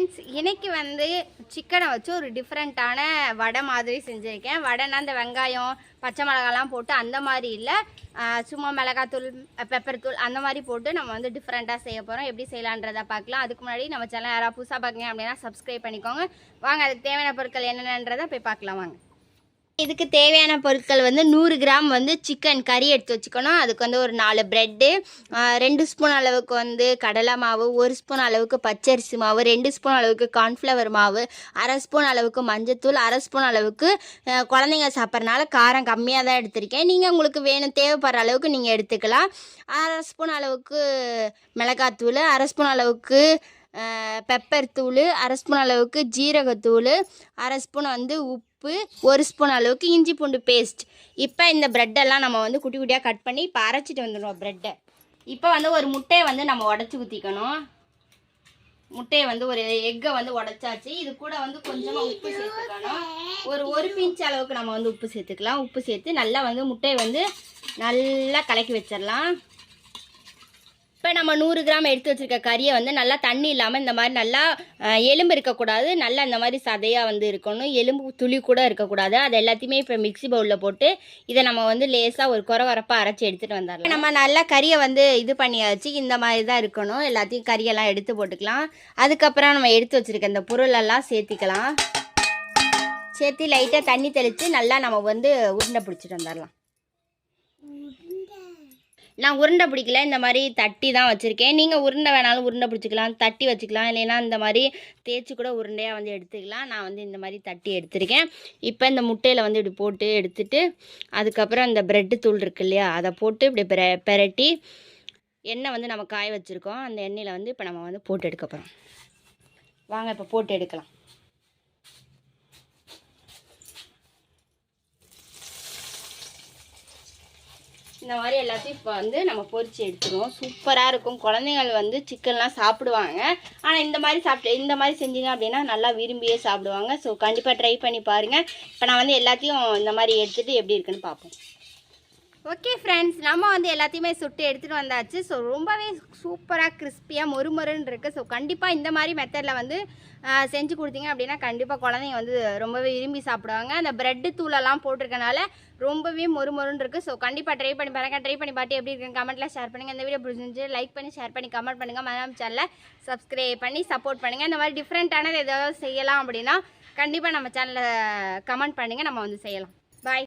Friends இன்றைக்கி வந்து சிக்கனை வச்சு ஒரு டிஃப்ரெண்ட்டான வடை மாதிரி செஞ்சுருக்கேன். வடைனா இந்த வெங்காயம் பச்சை மிளகாலாம் போட்டு அந்த மாதிரி இல்லை. சும்மா மிளகாத்தூள் பெப்பர் தூள் அந்த மாதிரி போட்டு நம்ம வந்து டிஃப்ரெண்ட்டாக செய்ய போகிறோம் எப்படி செய்யலான்றதை பார்க்கலாம். அதுக்கு முன்னாடி நம்ம சேனல் யாராவது புதுசாக பார்க்குங்க அப்படின்னா சப்ஸ்கிரைப் பண்ணிக்கோங்க. வாங்க அதுக்கு தேவையான பொருட்கள் என்னென்னன்றதை போய் பார்க்கலாம். வாங்க. இதுக்கு தேவையான பொருட்கள் வந்து நூறு கிராம் வந்து சிக்கன் கறி எடுத்து வச்சுக்கணும். அதுக்கு வந்து ஒரு நாலு ப்ரெட்டு ரெண்டு ஸ்பூன் அளவுக்கு வந்து கடலை மாவு ஒரு ஸ்பூன் அளவுக்கு பச்சரிசி மாவு ரெண்டு ஸ்பூன் அளவுக்கு கார்ன்ஃப்ளவர் மாவு அரை ஸ்பூன் அளவுக்கு மஞ்சத்தூள் அரை ஸ்பூன் அளவுக்கு குழந்தைங்க சாப்பிட்றனால காரம் கம்மியாக தான் எடுத்திருக்கேன். நீங்கள் உங்களுக்கு வேணும் தேவைப்படுற அளவுக்கு நீங்கள் எடுத்துக்கலாம். அரை ஸ்பூன் அளவுக்கு மிளகாத்தூள் அரை ஸ்பூன் அளவுக்கு பெப்பர் தூள் அரை ஸ்பூன் அளவுக்கு ஜீரகத்தூள் அரை ஸ்பூன் வந்து உப்பு ஒரு ஸ்பூன் அளவுக்கு இஞ்சி பூண்டு பேஸ்ட் இப்போ இந்த ப்ரெட்டெல்லாம் நம்ம வந்து குட்டி குட்டியாக கட் பண்ணி இப்போ அரைச்சிட்டு வந்துடுவோம் ப்ரெட்டை இப்போ வந்து ஒரு முட்டையை வந்து நம்ம உடச்சி ஊற்றிக்கணும் முட்டையை வந்து ஒரு எக்கை வந்து உடச்சாச்சு. இது கூட வந்து கொஞ்சமாக உப்பு சேர்த்துக்கணும். ஒரு ஒரு பிஞ்ச் அளவுக்கு நம்ம வந்து உப்பு சேர்த்துக்கலாம். உப்பு சேர்த்து நல்லா வந்து முட்டையை வந்து நல்லா கலக்கி வச்சிடலாம். இப்போ நம்ம நூறு கிராம் எடுத்து வச்சிருக்க கறியை வந்து நல்லா தண்ணி இல்லாமல் இந்த மாதிரி நல்லா எலும்பு இருக்கக்கூடாது. நல்லா இந்த மாதிரி சதையாக வந்து இருக்கணும். எலும்பு துளி கூட இருக்கக்கூடாது. அது எல்லாத்தையுமே இப்போ மிக்ஸி பவுலில் போட்டு இதை நம்ம வந்து லேசாக ஒரு குறை வரப்பாக அரைச்சி எடுத்துகிட்டு வந்துடலாம். நம்ம நல்லா கறியை வந்து இது பண்ணியாச்சு. இந்த மாதிரி தான் இருக்கணும். எல்லாத்தையும் கறியெல்லாம் எடுத்து போட்டுக்கலாம். அதுக்கப்புறம் நம்ம எடுத்து வச்சுருக்க இந்த பொருளெல்லாம் சேர்த்திக்கலாம். சேர்த்து லைட்டாக தண்ணி தெளித்து நல்லா நம்ம வந்து உருண்டை பிடிச்சிட்டு வந்துடலாம். நான் உருண்டை பிடிக்கல இந்த மாதிரி தட்டி தான் வச்சுருக்கேன். நீங்கள் உருண்டை வேணாலும் உருண்டை பிடிச்சிக்கலாம் தட்டி வச்சுக்கலாம். இல்லைன்னா இந்த மாதிரி தேய்ச்சி கூட உருண்டையாக வந்து எடுத்துக்கலாம். நான் வந்து இந்த மாதிரி தட்டி எடுத்திருக்கேன். இப்போ இந்த முட்டையில் வந்து இப்படி போட்டு எடுத்துட்டு அதுக்கப்புறம் இந்த ப்ரெட்டு தூள் இருக்கு இல்லையா அதை போட்டு இப்படி பெர பெரட்டி எண்ணெய் வந்து நம்ம காய வச்சுருக்கோம். அந்த எண்ணெயில் வந்து இப்போ நம்ம வந்து போட்டு எடுக்க போகிறோம் வாங்க இப்போ போட்டு எடுக்கலாம். இந்த மாதிரி எல்லாத்தையும் இப்போ வந்து நம்ம பொறிச்சு எடுத்துருவோம். சூப்பராக இருக்கும். குழந்தைங்கள் வந்து சிக்கன்லாம் சாப்பிடுவாங்க. ஆனால் இந்த மாதிரி சாப்பிட்டு இந்த மாதிரி செஞ்சீங்க அப்படின்னா நல்லா விரும்பியே சாப்பிடுவாங்க. ஸோ கண்டிப்பாக ட்ரை பண்ணி பாருங்கள் இப்போ நான் வந்து எல்லாத்தையும் இந்த மாதிரி எடுத்துகிட்டு எப்படி இருக்குன்னு பார்ப்போம் ஓகே ஃப்ரெண்ட்ஸ் நம்ம வந்து எல்லாத்தையுமே சுட்டு எடுத்துகிட்டு வந்தாச்சு. ஸோ ரொம்பவே சூப்பராக கிறிஸ்பியாக மொறுமொறுன்னு இருக்குது ஸோ கண்டிப்பாக இந்த மாதிரி மெத்தடில் வந்து செஞ்சு கொடுத்தீங்க அப்படின்னா கண்டிப்பாக குழந்தைங்க வந்து ரொம்பவே விரும்பி சாப்பிடுவாங்க. அந்த ப்ரெட்டு தூளெல்லாம் போட்டிருக்கனால ரொம்பவே மொறுமொறுன்னு இருக்குது ஸோ கண்டிப்பாக ட்ரை பண்ணி பாருங்க. ட்ரை பண்ணி பார்த்து எப்படி இருக்குன்னு கமெண்ட்டில் ஷேர் பண்ணுங்கள் இந்த வீடியோ பிடிச்சிருந்து லைக் பண்ணி ஷேர் பண்ணி கமெண்ட் பண்ணுங்கள் மரம் சேனலை சப்ஸ்கிரைப் பண்ணி சப்போர்ட் பண்ணுங்கள் இந்த மாதிரி டிஃப்ரெண்ட்டானது ஏதாவது செய்யலாம் அப்படின்னா கண்டிப்பாக நம்ம சேனலில் கமெண்ட் பண்ணுங்கள் நம்ம வந்து செய்யலாம். பாய்